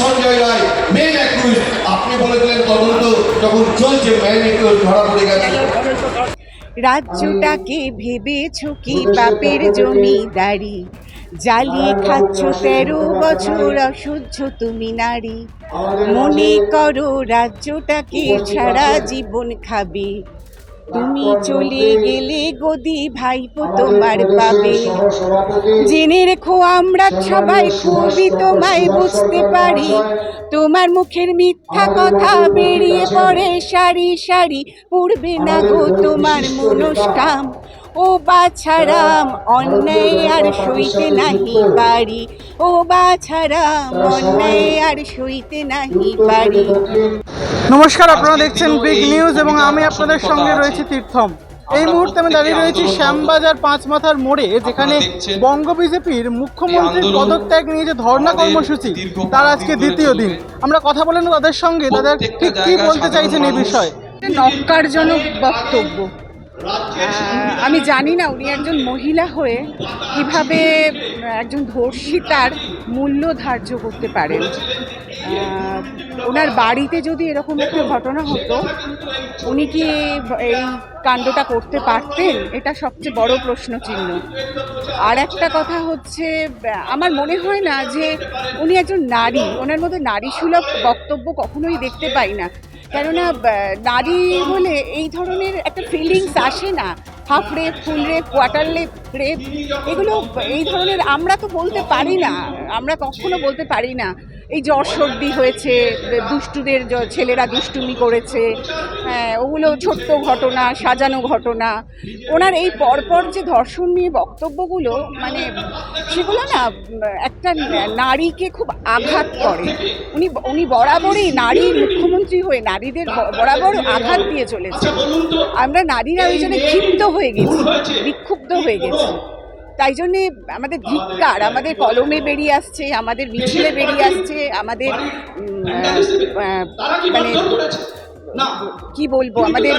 Sanjay Roy main অ্যাকুইজ আপনি বলে দিলেন তদন্ত, যখন চলছে মেন অ্যাকুইজ ধরা পড়ে গেছে। রাজ্যটাকে ভেবেছ কি বাপের জমিদারি জ্বালিয়ে খাচ্ছ তেরো বছর অসহ্য তুমি নারী। মনে করো রাজ্যটাকে সারা জীবন খাবে। তুমি চলে গেলে গদি ভাইপো তোমার পাবে। জেনে রেখো আমরা সবাই খুবই তোমায় বুঝতে পারি। তোমার মুখের মিথ্যা কথা বেরিয়ে পড়ে সারি সারি। পড়বে না গো তোমার মনস্কাম। ও বাছারাম অন্যায় আর সইতে নাহি পারি। ও বাছারাম অন্যায় আর সইতে নাহি পারি। নমস্কার আপনারা দেখছেন বিগ নিউজ এবং আমি আপনাদের সঙ্গে রয়েছি তীর্থম। এই মুহূর্তে আমি দাঁড়িয়ে রয়েছি শ্যামবাজার পাঁচ মাথার মোড়ে যেখানে বঙ্গ বিজেপির মুখ্যমন্ত্রীর পদত্যাগ নিয়ে যে ধর্ণা কর্মসূচি তার আজকে দ্বিতীয় দিন। আমরা কথা বলে নেব তাদের সঙ্গে। তাদের ঠিক কি বলতে চাইছেন এই বিষয়ে? নক্কারজনক বক্তব্য। আমি জানি না উনি একজন মহিলা হয়ে কীভাবে একজন ধর্ষিতার মূল্য ধার্য করতে পারেন। ওনার বাড়িতে যদি এরকম একটা ঘটনা হতো, উনি কি এই কাণ্ডটা করতে পারতেন? এটা সবচেয়ে বড় প্রশ্ন চিহ্ন আর একটা কথা হচ্ছে, আমার মনে হয় না যে উনি একজন নারী, ওনার মধ্যে নারী সুলভ বক্তব্য কখনোই দেখতে পাই না। কেননা নারী হলে এই ধরনের একটা ফিলিংস আসে না। Half rep full rep quarter rep rep এগুলো এই ধরনের আমরা তো বলতে পারি না আমরা কখনো বলতে পারি না। এই জ্বর সর্দি হয়েছে দুষ্টুদের ছেলেরা দুষ্টুমি করেছে হ্যাঁ, ওগুলো ছোট্ট ঘটনা সাজানো ঘটনা। ওনার এই পরপর যে ধর্ষণ নিয়ে বক্তব্যগুলো মানে সেগুলো না একটা নারীকে খুব আঘাত করে। উনি উনি বরাবরই নারী মুখ্যমন্ত্রী হয়ে নারীদের বরাবর আঘাত দিয়ে চলেছে। আমরা নারীরা ওই জন্য ক্ষিপ্ত হয়ে গেছি বিক্ষুব্ধ হয়ে গেছি। তাই জন্যে আমাদের ধিক্কার আমাদের কলমে বেরিয়ে আসছে আমাদের মিছিলে বেরিয়ে আসছে আমাদের মানে কি বলব আমাদের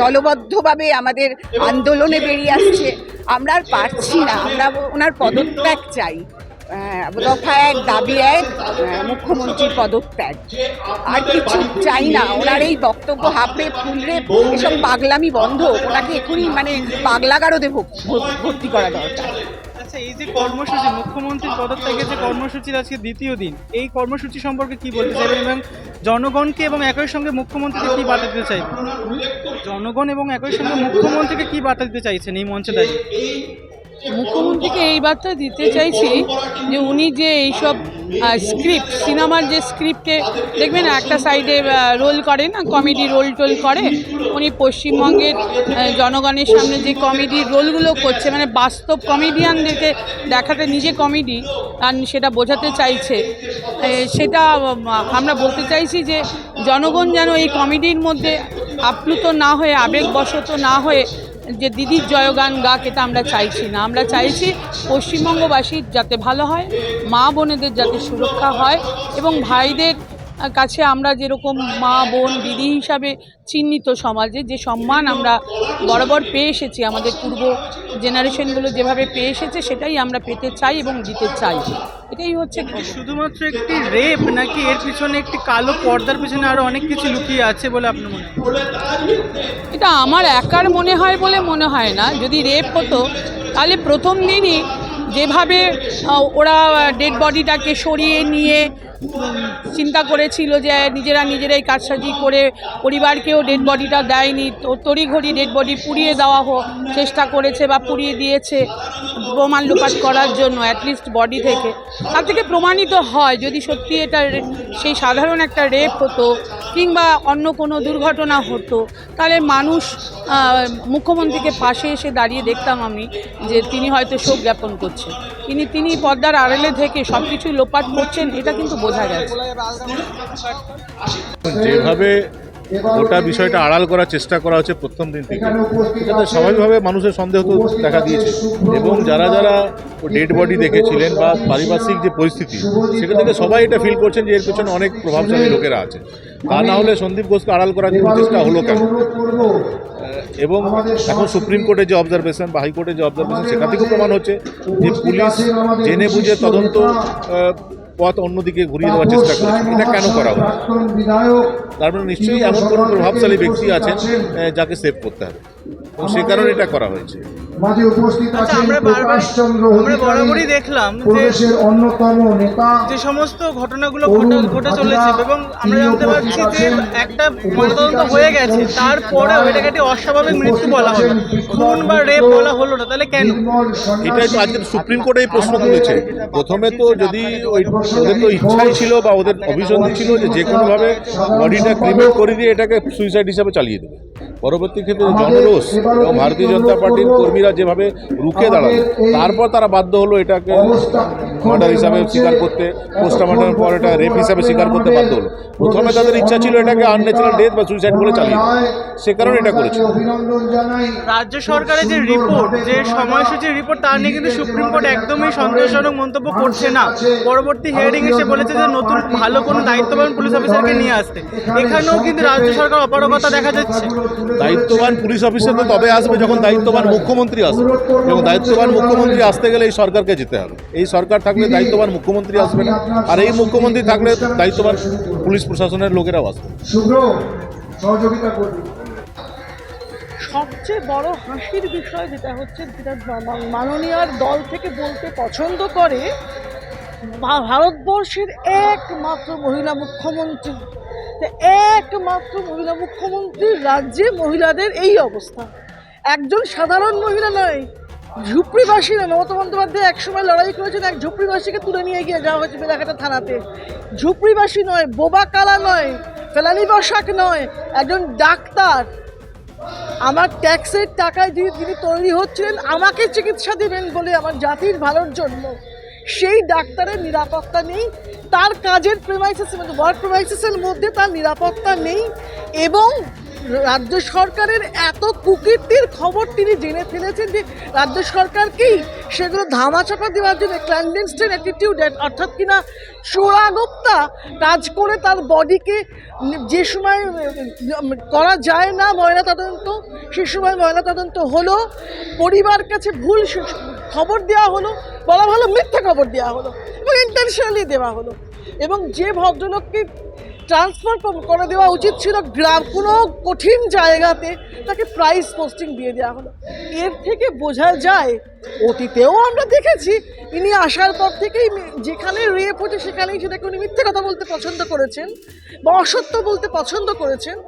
দলবদ্ধভাবে আমাদের আন্দোলনে বেরিয়ে আসছে। আমরা আর পারছি না আমরা ওনার পদত্যাগ চাই। আহ, দফা এক দাবি এক মুখ্যমন্ত্রীর পদত্যাগ। আর কিছু চাই না ওনার এই বক্তব্য হাফরে ফুলরে এসব পাগলামি বন্ধ ওনাকে এখনই মানে পাগলাগারদে ভো- ভো- ভর্তি করা দরকার। আচ্ছা এই যে কর্মসূচি মুখ্যমন্ত্রীর পদত্যাগের যে কর্মসূচির আজকে দ্বিতীয় দিন এই কর্মসূচি সম্পর্কে কি বলতে চাইবেন এবং জনগণকে এবং একই সঙ্গে মুখ্যমন্ত্রীকে কি বার্তা দিতে চাইবেন? জনগণ এবং একই সঙ্গে মুখ্যমন্ত্রীকে কি বার্তা দিতে চাইছেন এই মঞ্চে দাঁড়িয়ে? মুখ্যমন্ত্রীকে এই বার্তা দিতে চাইছি যে উনি যে এইসব স্ক্রিপ্ট সিনেমার যে স্ক্রিপ্টে দেখবেন একটা সাইডে রোল করে না কমেডি রোল টোল করে। উনি পশ্চিমবঙ্গের জনগণের সামনে যে কমেডি রোলগুলো করছে মানে বাস্তব কমেডিয়ানদেরকে দেখাতে নিজে কমেডি আর সেটা বোঝাতে চাইছে। সেটা আমরা বলতে চাইছি যে জনগণ যেন এই কমেডির মধ্যে আপ্লুত না হয়ে, আবেগবশত না হয়ে যে দিদির জয়গান গাক এটা আমরা চাইছি না। আমরা চাইছি পশ্চিমবঙ্গবাসীর যাতে ভালো হয়, মা বোনেদের যাতে সুরক্ষা হয় এবং ভাইদের কাছে আমরা যেরকম মা বোন দিদি হিসাবে চিহ্নিত সমাজে যে সম্মান আমরা বরাবর পেয়ে এসেছি আমাদের পূর্ব জেনারেশনগুলো যেভাবে পেয়ে এসেছে সেটাই আমরা পেতে চাই এবং দিতে চাই। এটাই হচ্ছে শুধুমাত্র একটি রেপ নাকি এর পিছনে একটি কালো পর্দার পিছনে আরও অনেক কিছু লুকিয়ে আছে বলে আপনার মনে এটা আমার একার মনে হয় বলে মনে হয় না। যদি রেপ হতো তাহলে প্রথম দিনই যেভাবে ওরা ডেড বডিটাকে সরিয়ে নিয়ে চিন্তা করেছিল যে নিজেরা নিজেরাই কাজসাজি করে পরিবারকেও ডেড বডিটা দেয়নি। তো তড়িঘড়ি ডেড বডি পুড়িয়ে দেওয়া হোক, চেষ্টা করেছে বা পুড়িয়ে দিয়েছে প্রমাণ লোপাট করার জন্য অ্যাটলিস্ট বডি থেকে। তার থেকে প্রমাণিত হয়, যদি সত্যি এটা সেই সাধারণ একটা রেপ হতো কিংবা অন্য কোনো দুর্ঘটনা হতো, তাহলে মানুষ মুখ্যমন্ত্রীকে পাশে এসে দাঁড়িয়ে দেখতাম আমি যে তিনি হয়তো শোক জ্ঞাপন করছেন। তিনি তিনি পর্দার আড়ালে থেকে সব কিছু লোপাট করছেন, এটা কিন্তু বোঝা গেছে যেভাবে গোটা বিষয়টা আড়াল করার চেষ্টা করা হচ্ছে প্রথম দিন থেকে, এটাতে স্বাভাবিকভাবে মানুষের সন্দেহ তো দেখা দিয়েছে। এবং যারা যারা ডেড বডি দেখেছিলেন বা পারিপার্শ্বিক যে পরিস্থিতি, সেখান থেকে সবাই এটা ফিল করছেন যে এর পেছনে অনেক প্রভাবশালী লোকেরা আছে। তা না হলে সন্দীপ ঘোষকে আড়াল করার জন্য চেষ্টা হলো কেন? এবং এখন সুপ্রিম কোর্টে যে অবজারভেশন বা হাইকোর্টে যে অবজারভেশন সেখান থেকেও প্রমাণ হচ্ছে যে পুলিশ জেনে বুঝে তদন্ত পথ অন্যদিকে ঘুরিয়ে দেওয়ার চেষ্টা করেছে। এটা কেন করা হচ্ছে তার মানে নিশ্চয়ই এমন কোনো প্রভাবশালী ব্যক্তি আছেন যাকে সেভ করতে হবে। এবং সে কারণে এটা করা হয়েছে। মাঝে উপস্থিত আচ্ছা আছেন আমরা বারবার আমরা বরাবরই দেখলাম যে অন্যতম নেতা যে সমস্ত ঘটনাগুলো ঘটে চলেছে এবং আমরা জানতে পারছি যে একটা ময়নাতদন্ত হয়ে গেছে তারপরেও এটাকে একটি অস্বাভাবিক মৃত্যু বলা হলো খুন বা রেপ বলা হলো না তাহলে কেন? এটাই তো আজকে সুপ্রিম কোর্টে এই প্রশ্ন তুলেছে। প্রথমে তো যদি ওই ওদের তো ইচ্ছাই ছিল বা ওদের অভিসন্ধি ছিল যে যে কোনোভাবে বডিটা ক্রিমেট করে দিয়ে এটাকে সুইসাইড হিসাবে চালিয়ে দেবে। পরবর্তী ক্ষেত্রে জনরোষ এবং ভারতীয় জনতা পার্টির কর্মীরা যেভাবে রুখে দাঁড়াল তারপর তারা বাধ্য হলো এটাকে মার্ডার হিসাবে স্বীকার করতে পোস্টমর্টমের পর এটা রেপ হিসাবে স্বীকার করতে বাধ্য হলো। প্রথমে তাদের ইচ্ছা ছিল এটাকে আনন্যাচারাল ডেথ বা সুইসাইড বলে চালিয়ে। সে কারণে এটা করেছে। রাজ্য সরকারের যে রিপোর্ট যে সময়সূচির রিপোর্ট তার নিয়ে কিন্তু সুপ্রিম কোর্ট একদমই সন্তোষজনক মন্তব্য করছে না। পরবর্তী হিয়ারিং এসে বলেছে যে নতুন ভালো কোনো দায়িত্ববান পুলিশ অফিসারকে নিয়ে আসতে। এখানেও কিন্তু রাজ্য সরকার অপারগতা দেখা যাচ্ছে। দায়িত্ববান পুলিশ অফিসার তো তবে আসবে যখন দায়িত্ববান মুখ্যমন্ত্রী আসবে। এবং দায়িত্ববান মুখ্যমন্ত্রী আসতে গেলে এই সরকারকে যেতে হবে। এই সরকার থাকলে দায়িত্ববান মুখ্যমন্ত্রী আসবে না। আর এই মুখ্যমন্ত্রী থাকলে দায়িত্ববান পুলিশ প্রশাসনের লোকেরাও আসবে। সবচেয়ে বড় হাসির বিষয় যেটা হচ্ছে যেটা মা- মা- মাননীয়ার দল থেকে বলতে পছন্দ করে ভারতবর্ষের একমাত্র মহিলা মুখ্যমন্ত্রী। একমাত্র মহিলা মুখ্যমন্ত্রীর রাজ্যে মহিলাদের এই অবস্থা। একজন সাধারণ মহিলা নয়, ঝুপড়িবাসী নয়। মমতা বন্দ্যোপাধ্যায় একসময় লড়াই করেছেন, এক ঝুপড়িবাসীকে তুলে নিয়ে গিয়ে যাওয়া হয়েছে বেলাঘাটা থানাতে। ঝুপড়িবাসী নয়, বোবা কালা নয়, ফেলানি বসাক নয়, একজন ডাক্তার। আমার ট্যাক্সের টাকায় যিনি তৈরি হচ্ছিলেন, আমাকে চিকিৎসা দেবেন বলে আমার জাতির ভালোর জন্য। সেই ডাক্তারের নিরাপত্তা নেই, তার কাজের প্রেমাইসিস ওয়ার্ক প্রেমাইসিসের মধ্যে তার নিরাপত্তা নেই এবং রাজ্য সরকারের এত কুকীর্তির খবর তিনি জেনে ফেলেছেন যে রাজ্য সরকারকেই সেগুলো ধামাচাপা দেওয়ার জন্য ক্ল্যান্ডেনস্টেন অ্যাটিটিউড অর্থাৎ কিনা চোরাগোপ্তা কাজ করে তার বডিকে যে সময় করা যায় না ময়না তদন্ত সে সময় ময়না তদন্ত হলো, পরিবার কাছে ভুল খবর দেওয়া হলো, বলা ভালো মিথ্যা খবর দেওয়া হলো এবং ইন্টেনশনালি দেওয়া হলো। এবং যে ভদ্রলোককে ট্রান্সফার করে দেওয়া উচিত ছিল গ্রাম, কোনো কঠিন জায়গাতে তাকে প্রাইস পোস্টিং দিয়ে দেওয়া হলো। এর থেকে বোঝা যায় অতীতেও আমরা দেখেছি, ইনি আসার পর থেকেই যেখানে রেপ হচ্ছে সেখানেই সেটাকে উনি মিথ্যে কথা বলতে পছন্দ করেছেন বা অসত্য বলতে পছন্দ করেছেন।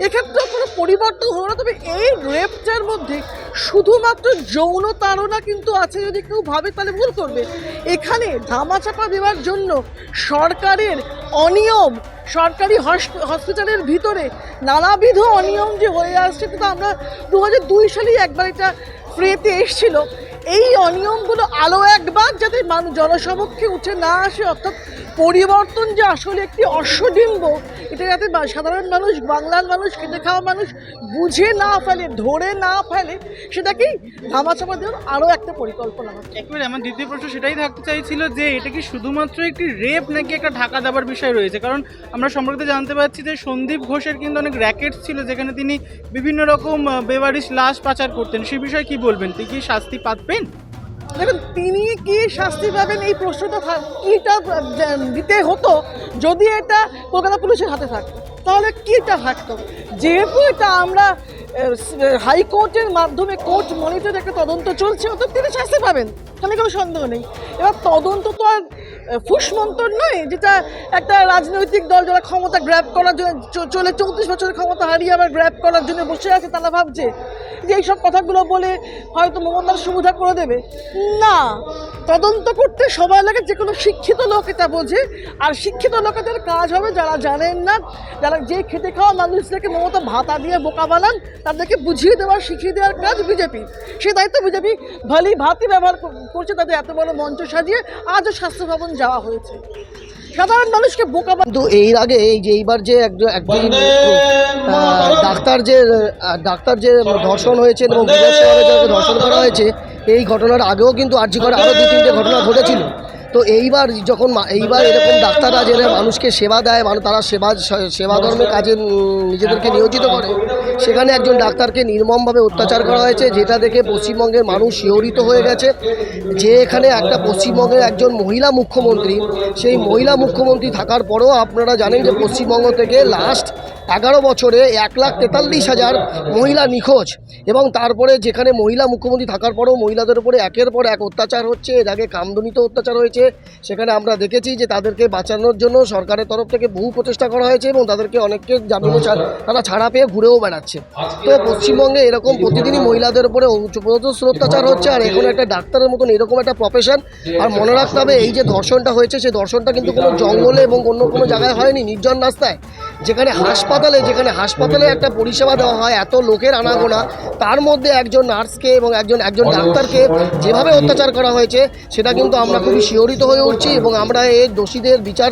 এক্ষেত্রেও কোনো পরিবর্তন হলো না, তবে এই রেপটার মধ্যে শুধুমাত্র যৌন তাড়না কিন্তু আছে যদি কেউ ভাবে, তাহলে ভুল করবে। এখানে ধামাচাপা দেওয়ার জন্য সরকারের অনিয়ম, সরকারি হস- হসপিটালের ভিতরে নানাবিধ অনিয়ম যে হয়ে আসছে, কিন্তু আমরা দু হাজার দুই সালেই একবার এটা ফ্রেতে এসছিল। এই অনিয়মগুলো আলো একবার যাতে জনসমক্ষে উঠে না আসে অর্থাৎ পরিবর্তন যে আসলে একটি অশ্বডিম্ব এটা যাতে সাধারণ মানুষ বাংলার মানুষ খেতে খাওয়া মানুষ বুঝে না ফেলে ধরে না ফেলে সেটাকেই ধামাচাপা দেওয়ার আরও একটা পরিকল্পনা হচ্ছে। আমার দ্বিতীয় প্রশ্ন সেটাই থাকতে চাইছিল যে এটা কি শুধুমাত্র একটি রেপ নাকি একটা ঢাকা দেওয়ার বিষয় রয়েছে? কারণ আমরা সম্পর্কে জানতে পারছি যে সন্দীপ ঘোষের কিন্তু অনেক র্যাকেটস ছিল যেখানে তিনি বিভিন্ন রকম আহ, বেবারিশ লাশ পাচার করতেন। সে বিষয়ে কি বলবেন? তিনি কি শাস্তি পাতবেন? দেখুন, তিনি কি শাস্তি পাবেন? এই প্রশ্নটা কিটা দিতে হতো যদি এটা কলকাতা পুলিশের হাতে থাকতো। তাহলে কিটা থাকতো? যেহেতু এটা আমরা হাইকোর্টের মাধ্যমে কোর্ট মনিটর একটা তদন্ত চলছে অত তিনি শাস্তি পাবেন। এখানে কোনো সন্দেহ নেই। এবার তদন্ত তো আর ফুসমন্তর নয়, যেটা একটা রাজনৈতিক দল যারা ক্ষমতা গ্র্যাব করার জন্য চলে চৌত্রিশ বছরের ক্ষমতা হারিয়ে আবার গ্র্যাব করার জন্য বসে আছে, তারা ভাবছে। যে এইসব কথাগুলো বলে হয়তো মমতার সুবিধা করে দেবে। না। তদন্ত করতে সময় লাগে যে কোনো শিক্ষিত লোক এটা বোঝে। আর শিক্ষিত লোকেদের কাজ হবে যারা জানেন না যারা যে খেতে খাওয়া মানুষদেরকে মমতা ভাতা দিয়ে বোকা বানান তাদেরকে বুঝিয়ে দেওয়ার শিখিয়ে দেওয়ার কাজ বিজেপি। সে দায়িত্ব বিজেপি ভালি ভাতি ব্যবহার করছে তাদের এত বড় মঞ্চ সাজিয়ে আজও স্বাস্থ্য ভবন যাওয়া হয়েছে। সাধারণ মানুষকে বোকা কিন্তু এর আগে এই যে এইবার যে একজন ডাক্তার যে ডাক্তার যে ধর্ষণ হয়েছে এবং যাকে ধর্ষণ করা হয়েছে এই ঘটনার আগেও কিন্তু আর্জি করে আরও দু তিনটে ঘটনা ঘটেছিল। তো এইবার যখন মা- এইবার এরকম ডাক্তাররা যারা মানুষকে সেবা দেয় মানে তারা সেবা সেবা ধর্মের কাজে নিজেদেরকে নিয়োজিত করে সেখানে একজন ডাক্তারকে নির্মমভাবে অত্যাচার করা হয়েছে, যেটা দেখে পশ্চিমবঙ্গের মানুষ শিহরিত হয়ে গেছে। যে এখানে একটা পশ্চিমবঙ্গের একজন মহিলা মুখ্যমন্ত্রী, সেই মহিলা মুখ্যমন্ত্রী থাকার পরেও আপনারা জানেন যে পশ্চিমবঙ্গ থেকে লাস্ট এগারো বছরে এক লাখ তেতাল্লিশ হাজার মহিলা নিখোঁজ এবং তারপরে যেখানে মহিলা মুখ্যমন্ত্রী থাকার পরেও মহিলাদের উপরে একের পর এক অত্যাচার হচ্ছে, এর আগে কামদনিত অত্যাচার হয়েছে। সেখানে আমরা দেখেছি যে তাদেরকে বাঁচানোর জন্য সরকারের তরফ থেকে বহু প্রচেষ্টা করা হয়েছে এবং তাদেরকে অনেককে জামিনে ছাড় তারা ছাড়া পেয়ে ঘুরেও বেড়াচ্ছে। তো পশ্চিমবঙ্গে এরকম প্রতিদিনই মহিলাদের উপরে প্রচুর অত্যাচার হচ্ছে, আর এখন একটা ডাক্তারের মতন এরকম একটা প্রফেশন আর মনে রাখতে হবে, এই যে ধর্ষণটা হয়েছে, সেই ধর্ষণটা কিন্তু কোনো জঙ্গলে এবং অন্য কোনো জায়গায় হয়নি, নির্জন রাস্তায়। যেখানে হাসপাতালে যেখানে হাসপাতালে একটা পরিষেবা দেওয়া হয়, এত লোকের আনাগোনা, তার মধ্যে একজন নার্সকে এবং একজন একজন ডাক্তারকে যেভাবে অত্যাচার করা হয়েছে, সেটা কিন্তু আমরা খুবই শিহরিত হয়ে উঠছি এবং আমরা এই দোষীদের বিচার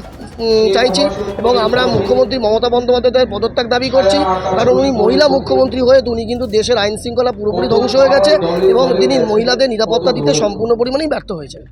চাইছি এবং আমরা মুখ্যমন্ত্রী মমতা বন্দ্যোপাধ্যায়ের পদত্যাগ দাবি করছি। কারণ উনি মহিলা মুখ্যমন্ত্রী হয়ে উনি কিন্তু দেশের আইন শৃঙ্খলা পুরোপুরি ধ্বংস হয়ে গেছে এবং তিনি মহিলাদের নিরাপত্তা দিতে সম্পূর্ণ পরিমাণেই ব্যর্থ হয়েছেন।